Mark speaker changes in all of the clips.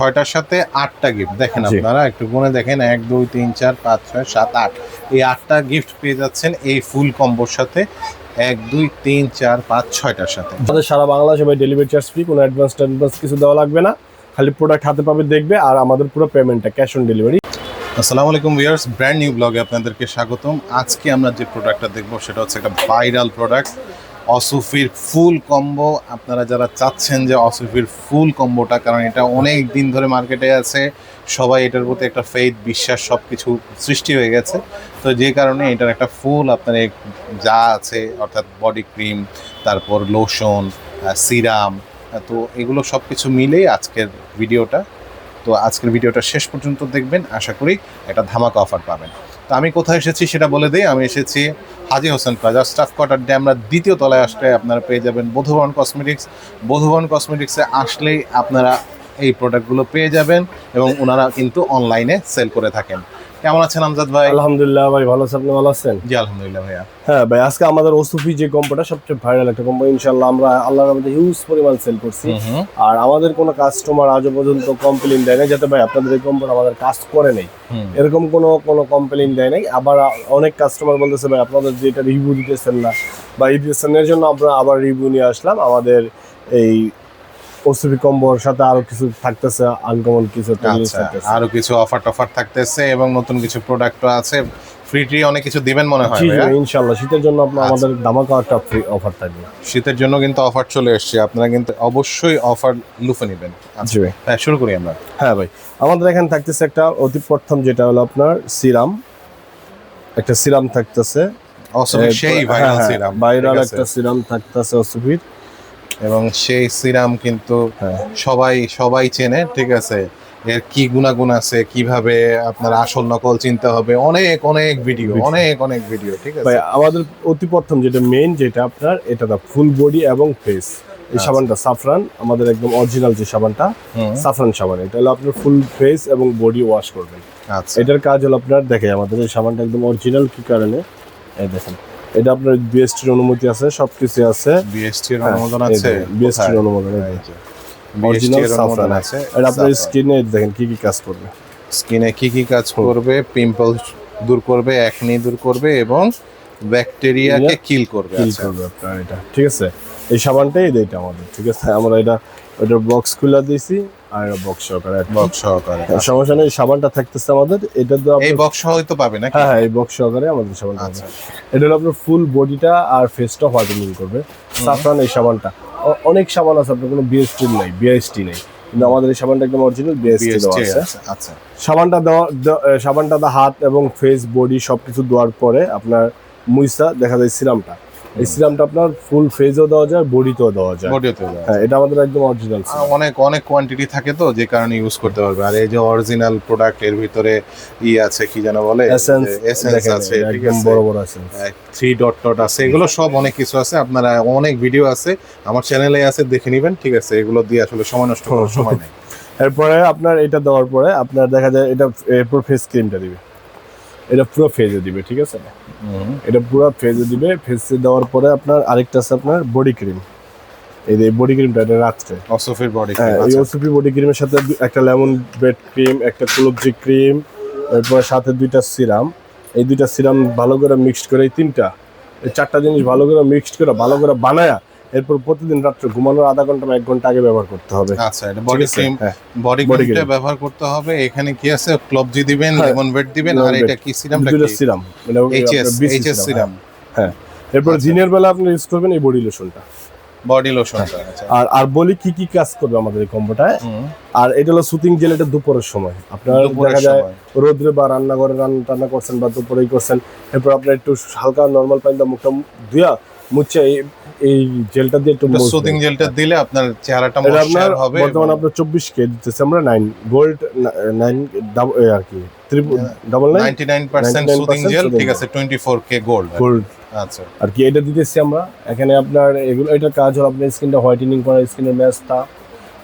Speaker 1: ছয়টার সাথে আটটা গিফট দেখেন। আপনারা একটু মনে দেখেন এক দুই তিন চার পাঁচ ছয় সাত আট। এই আটটা গিফট পেয়ে যাচ্ছেন এই ফুল কম্বোর সাথে এক দুই তিন চার পাঁচ ছয়টার সাথে।
Speaker 2: আমাদের সারা বাংলা ভাই ডেলিভারি চার্জ ফ্রি কোনো অ্যাডভান্স ট্যাডভান্স কিছু দেওয়া লাগবে না। খালি প্রোডাক্ট হাতে পাবে দেখবে আর আমাদের পুরো পেমেন্টটা ক্যাশ অন ডেলিভারি
Speaker 1: আসসালামু আলাইকুম ভিউয়ার্স ব্র্যান্ড নিউ ব্লগে আপনাদেরকে স্বাগতম। আজকে আমরা যে প্রোডাক্টটা দেখব সেটা হচ্ছে একটা ভাইরাল প্রোডাক্ট অসুফির ফুল কম্বো। আপনারা যারা চাচ্ছেন যে অসুফির ফুল কম্বোটা, কারণ এটা অনেক দিন ধরে মার্কেটে আছে, সবাই এটার প্রতি একটা ফেথ বিশ্বাস সব কিছু সৃষ্টি হয়ে গেছে। তো যে কারণে এটার একটা ফুল আপনার যা আছে, অর্থাৎ বডি ক্রিম তারপর লোশন সিরাম তো এগুলো সব কিছু মিলেই আজকের ভিডিওটা। তো আজকের ভিডিওটা শেষ পর্যন্ত দেখবেন। আশা করি একটা ধামাকা অফার পাবেন। তো আমি কোথায় এসেছি সেটা বলে দিই। আমি এসেছি Haji Hossain plaza staff quarter day. আমরা দ্বিতীয় তলায় আসলে আপনারা পেয়ে যাবেন বধুবন কসমেটিক্স। বধুবন কসমেটিক্সে আসলেই আপনারা এই প্রোডাক্টগুলো পেয়ে যাবেন এবং ওনারা কিন্তু অনলাইনে সেল করে থাকেন। কেমন আছেন আমজাদ ভাই?
Speaker 2: আলহামদুলিল্লাহ ভাই ভালো আছে আপনি? ভালো আছেন?
Speaker 1: জি আলহামদুলিল্লাহ ভাইয়া।
Speaker 2: হ্যাঁ ভাই আজকে আমাদের ওসুফি যে কম্পোটা সবচেয়ে ভাইরাল একটা কম্পো ইনশাল্লাহ আমরা আল্লাহর রহমতে হিউজ পরিমাণ সেল করছি। আর আমাদের কোনো কাস্টমার আজও পর্যন্ত কমপ্লেন দেয় না যাতে ভাই আপনাদের এই কম্পোটা আমাদের কাজ করে নেই। এরকম কোনো কোনো কমপ্লেন দেয় নাই। আবার অনেক কাস্টমার বলতেছে ভাই আপনাদের যেটা রিভিউ দিতেছেন না বা এই দিতেছেন এর জন্য আমরা আবার রিভিউ নিয়ে আসলাম আমাদের এই ওসিপি কম্বোর সাথে আরও কিছু থাকতেছে আনকমন কিছু
Speaker 1: আচ্ছা আরও কিছু অফার টফার থাকতেছে এবং নতুন কিছু প্রোডাক্টও আছে। ফ্রি ট্রি অনেক কিছু দিবেন মনে হয়
Speaker 2: শীতের জন্য আপনার
Speaker 1: আচ্ছা।
Speaker 2: আমাদের ধামাকা একটা ফ্রি অফার থাকবে।
Speaker 1: শীতের জন্য কিন্তু অফার চলে এসেছে। আপনারা কিন্তু অবশ্যই অফার লুফে নেবেন।
Speaker 2: জি ভাই।
Speaker 1: হ্যাঁ শুরু করি আমরা।
Speaker 2: হ্যাঁ ভাই। আমাদের এখানে থাকতেছে একটা অতি প্রথম যেটা হলো আপনার সিরাম। একটা সিরাম থাকতেছে।
Speaker 1: অসুবিধা সেই
Speaker 2: হ্যাঁ,
Speaker 1: ভাইরাল
Speaker 2: হ্যাঁ,
Speaker 1: সিরাম
Speaker 2: ভাইরাল একটা সিরাম থাকতেছে অসুবির
Speaker 1: এবং সেই সিরাম কিন্তু
Speaker 2: হ্যাঁ।
Speaker 1: সবাই সবাই চেনে ঠিক আছে? এর কি গুণাগুণ আছে? কীভাবে আপনার আসল নকল চিনতে হবে? অনেক অনেক ভিডিও অনেক অনেক ভিডিও ঠিক আছে?
Speaker 2: আমাদের অতি প্রথম যেটা মেইন যেটা আপনার এটা দা ফুল বডি এবং ফেস এই
Speaker 1: আচ্ছা।
Speaker 2: সাবানটা সাফরান আমাদের একদম অরিজিনাল যে সাবানটা সাফরান সাবান। এটা হলো আপনার ফুল ফেস এবং বডি ওয়াশ করবেন।
Speaker 1: আচ্ছা।
Speaker 2: এটার কাজ হলো আপনার দেখে আমাদের এই সাবানটা একদম অরিজিনাল কি কারণে? এই দেখেন। এটা আপনার বিএসটির অনুমতি আছে সবকিছু আছে।
Speaker 1: বিএসটি এর অনুমোদন আছে?
Speaker 2: বিএসটির অনুমোদন
Speaker 1: এর অনুমোদন
Speaker 2: saffron
Speaker 1: আছে।
Speaker 2: এটা আপনার স্কিনে দেখেন কি কি কাজ করবে।
Speaker 1: স্কিনে কি কি কাজ করবে পিম্পল দূর করবে একনি দূর করবে এবং ব্যাকটেরিয়াকে কিল করবে
Speaker 2: কিল
Speaker 1: আচ্ছা।
Speaker 2: করবে আপনার এটা। ঠিক আছে? এই সাবানটাই এটা আমাদের ঠিক আছে? আমরা এটা ওটার বক্স খুলে দিয়েছি। আর বক্স সহকারে
Speaker 1: বক্স সহকারে।
Speaker 2: সমস্যা নেই সাবানটা থাকতেছে আমাদের। এটা তো
Speaker 1: এই বক্স হয়তো পাবে নাকি?
Speaker 2: হ্যাঁ হ্যাঁ এই বক্স সহকারে আমাদের
Speaker 1: আচ্ছা।
Speaker 2: আছে। এটা হলো আপনার ফুল বডিটা আর ফেসটা হোয়াইটেনিং করবে। সাফরান এই সাবানটা। অনেক সাবান আছে আপনার কোনো বিএসটি নাই বিএসটি নেই। কিন্তু আমাদের এই সাবানটা একদম অরিজিনাল বিএসটি দেওয়া আছে।
Speaker 1: আচ্ছা।
Speaker 2: সাবানটা দেওয়া সাবানটা দা হাত এবং ফেস বডি সবকিছু দেওয়ার পরে আপনার মুইসা দেখা যায় সিরামটা। এই সিরামটা আপনার ফুল ফেজও দেওয়া যায় বডিতেও দেওয়া যায়।
Speaker 1: বডিতে
Speaker 2: হ্যাঁ এটা আমাদের একদম অরিজিনাল
Speaker 1: অনেক অনেক কোয়ান্টিটি থাকে তো যে কারণে ইউজ করতে পারবে। আর এই যে অরিজিনাল প্রোডাক্টের ভিতরে ই আছে কি যেন বলে?
Speaker 2: এসেন্স
Speaker 1: এসেন্স আছে ঠিক আছে?
Speaker 2: বড় বড় এসেন্স
Speaker 1: থ্রি ডট টট আছে এগুলো সব অনেক কিছু আছে। আপনারা অনেক ভিডিও আছে আমার চ্যানেলে আছে দেখে নেবেন ঠিক আছে? এগুলো দিয়ে আসলে সময় নষ্ট করার সময় নেই।
Speaker 2: এরপরে আপনার এটা দেওয়ার পরে আপনার দেখা যায় এটা এরপর ফেস ক্রিমটা দিবে। এটা পুরো ফেজে দিবে ঠিক আছে? এটা পুরো ফেজে দিবে। ফেসে দেওয়ার পরে আপনার আরেকটা আছে আপনার বডি ক্রিম এই যে বডি ক্রিমটা এটা রাত্রে
Speaker 1: অসফির বডি
Speaker 2: ক্রিম এই অসফি বডি ক্রিমের সাথে একটা লেমন বেড ক্রিম একটা কুলবজি ক্রিম এরপর সাথে দুইটা সিরাম এই দুইটা সিরাম ভালো করে মিক্সড করে এই তিনটা। এই চারটা জিনিস ভালো করে মিক্সড করে ভালো করে বানায়া এরপর প্রতিদিন রাত্রে ঘুমানোর আধা ঘণ্টা বা এক ঘণ্টা আগে ব্যবহার করতে হবে।
Speaker 1: আচ্ছা এটা বডি ক্রিম
Speaker 2: হ্যাঁ
Speaker 1: বডি ক্রিমটা ব্যবহার করতে হবে। এখানে কি আছে? ক্লবজি দিবেন
Speaker 2: হ্যাঁ,
Speaker 1: লেমন বেড দিবেন আর এটা কি সিরামটা কি
Speaker 2: সিরাম মানে
Speaker 1: এইচএস সিরাম
Speaker 2: হ্যাঁ। এরপর
Speaker 1: আচ্ছা।
Speaker 2: দিনের বেলা আপনি ইউজ করবেন এই বডি লোশনটা
Speaker 1: বডি লোশনটা
Speaker 2: আর আর বলি কি কি কাজ করবে আমাদের এই কম্বোটায়? আর এটা হলো সুতিং জেল এটা দুপুরের সময়। আপনার দেখা যায় রোদ্রে বা রান্নাঘরে রান্না টান্না করছেন বা দুপুরেই করছেন এরপর আপনার একটু হালকা নর্মাল পানি দিয়ে মুখটা ধুয়া মুচ্ছে এই জেলটা দিয়ে একটু
Speaker 1: সুদিং জেলটা দিলে আপনার চেহারাটা
Speaker 2: এটা
Speaker 1: হবে
Speaker 2: বর্তমানে আপনার চব্বিশ কে দিতেছে আমরা নাইন গোল্ড নাইন ডাবল আর কি ডাবল
Speaker 1: 99%
Speaker 2: 99%
Speaker 1: সুদিং জেল ঠিক। আছে 24k গোল্ড
Speaker 2: গোল্ড
Speaker 1: আচ্ছা।
Speaker 2: আর কি এটা দিতেছি আমরা এখানে আপনার এগুলো এটার কাজ হলো আপনার স্কিনটা হোয়াইটেনিং করা স্কিনের ম্যাচটা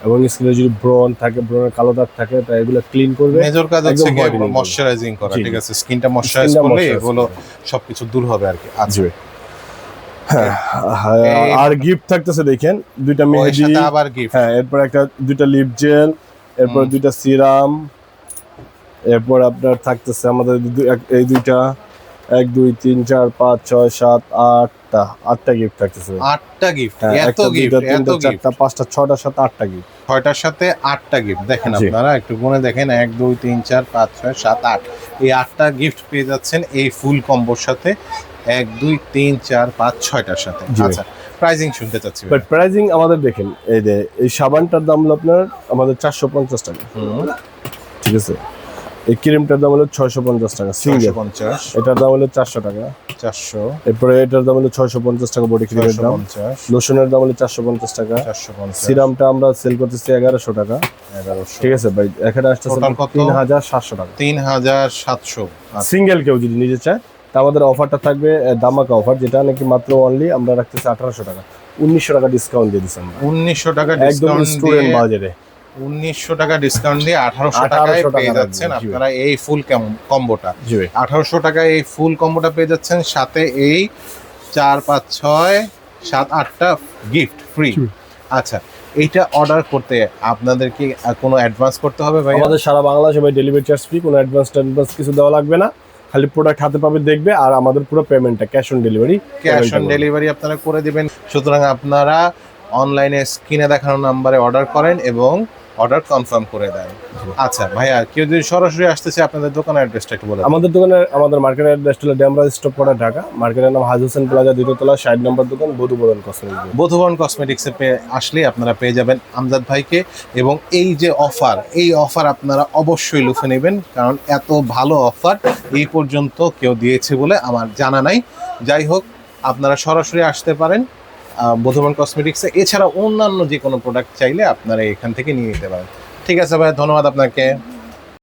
Speaker 2: এবং স্কিনে যদি ব্রন থাকে ব্রনের কালো দাগ থাকে তা এগুলো ক্লিন করবে
Speaker 1: মেজর কাজ হচ্ছে কি ময়শ্চারাইজিং করা ঠিক আছে স্কিনটা ময়শ্চারাইজ করলে এগুলো সবকিছু দূর হবে আর কি। আচ্ছা।
Speaker 2: হ্যাঁ
Speaker 1: এই-
Speaker 2: আর গিফট থাকতেছে দেখেন দুইটা মেহেদি
Speaker 1: আবার গিফট
Speaker 2: হ্যাঁ এরপর একটা দুইটা লিপ জেল এরপর দুইটা সিরাম এরপর আপনার থাকতেছে আমাদের এই দুইটা এক দুই তিন চার পাঁচ ছয় সাত আটটা আটটা গিফট থাকতেছে।
Speaker 1: আটটা গিফট
Speaker 2: হ্যাঁ,
Speaker 1: এত গিফট এত
Speaker 2: চারটা পাঁচটা ছয়টার সাথে আটটা গিফট
Speaker 1: ছয়টার সাথে আটটা গিফট দেখেন। আপনারা একটু গুনে দেখেন এক দুই তিন চার পাঁচ ছয় সাত আট। এই আটটা গিফট পেয়ে যাচ্ছেন এই ফুল কম্বোর সাথে। এক দুই তিন চার পাঁচ ছয়টার সাথে। আচ্ছা প্রাইজিং শুনতে চাচ্ছি
Speaker 2: বাট প্রাইজিং আমাদের দেখেন এই যে এই সাবানটার দাম হলো আপনার আমাদের চারশো পঞ্চাশ টাকা।
Speaker 1: হুম,
Speaker 2: ঠিক আছে? এই ক্রিমটার দাম হলো ছয়শো পঞ্চাশ টাকা সিঙ্গেল
Speaker 1: পঞ্চাশ।
Speaker 2: এটার দাম হলো চারশো টাকা।
Speaker 1: চারশো।
Speaker 2: এরপরে এটার দাম হলো ছয়শো পঞ্চাশ টাকা বডি ক্রিমের দাম। লোশনের দাম হলো চারশো পঞ্চাশ টাকা।
Speaker 1: চারশো পঞ্চাশ।
Speaker 2: সিরামটা আমরা সেল করতেছি এগারোশো টাকা।
Speaker 1: এগারোশো।
Speaker 2: ঠিক আছে ভাই? এখানে আসতেছে তিন হাজার সাতশো টাকা।
Speaker 1: তিন হাজার সাতশো। আচ্ছা,
Speaker 2: সিঙ্গেল কেউ যদি নিজে চায় তা আমাদের অফারটা থাকবে দামাকা অফার যেটা নাকি মাত্র অনলি আমরা রাখতেছি আঠারোশো টাকা। উনিশশো টাকা ডিসকাউন্ট দিয়ে দিচ্ছি আমরা।
Speaker 1: উনিশশো টাকা
Speaker 2: একদম
Speaker 1: ডিসকাউন্ট
Speaker 2: স্টুডেন্ট বাজারে
Speaker 1: উনিশশো টাকা ডিসকাউন্ট দিয়ে আঠারোশো
Speaker 2: 1800
Speaker 1: টাকায়
Speaker 2: টাকা
Speaker 1: পেয়ে যাচ্ছেন আপনারা এই ফুল কম্বোটা আঠারোশো টাকায় এই ফুল কম্বোটা পেয়ে যাচ্ছেন সাথে এই চার পাঁচ ছয় সাত আটটা গিফট ফ্রি আচ্ছা এইটা অর্ডার করতে আপনাদের কি কোনো অ্যাডভান্স করতে হবে ভাই
Speaker 2: আমাদের সারা বাংলাদেশে ভাই ডেলিভারি চার্জ ফ্রি কোনো অ্যাডভান্স ট্যাডভান্স কিছু দেওয়া লাগবে না। খালি প্রোডাক্ট হাতে পাবে দেখবে আর আমাদের পুরো পেমেন্টটা cash on delivery
Speaker 1: cash on delivery আপনারা করে দিবেন। সুতরাং আপনারা অনলাইনে স্ক্রিনে দেখানো নাম্বারে অর্ডার করেন এবং অর্ডার কনফার্ম করে দেয় আচ্ছা ভাইয়া কেউ যদি সরাসরি আসতেছে আপনাদের দোকানের অ্যাড্রেসটা একটু বলে
Speaker 2: আমাদের দোকানের আমাদের মার্কেটের অ্যাড্রেস হলো ড্যামরা স্টপ করা ঢাকা। মার্কেটের নাম হাজ হোসেন প্লাজা দ্বিতীয়তলা ষাট নম্বর দোকান বধুবরণ কসমেটিক্স
Speaker 1: বধুবন কসমেটিক্সে পেয়ে আসলেই আপনারা পেয়ে যাবেন আমজাদ ভাইকে। এবং এই যে অফার এই অফার আপনারা অবশ্যই লুফে নেবেন কারণ এত ভালো অফার এই পর্যন্ত কেউ দিয়েছে বলে আমার জানা নাই। যাই হোক আপনারা সরাসরি আসতে পারেন। বধুবন কসমেটিক্সে এছাড়া অন্যান্য যে কোনো প্রোডাক্ট চাইলে আপনারা এখান থেকে নিয়ে নিতে পারেন। ঠিক আছে ভাই, ধন্যবাদ আপনাকে।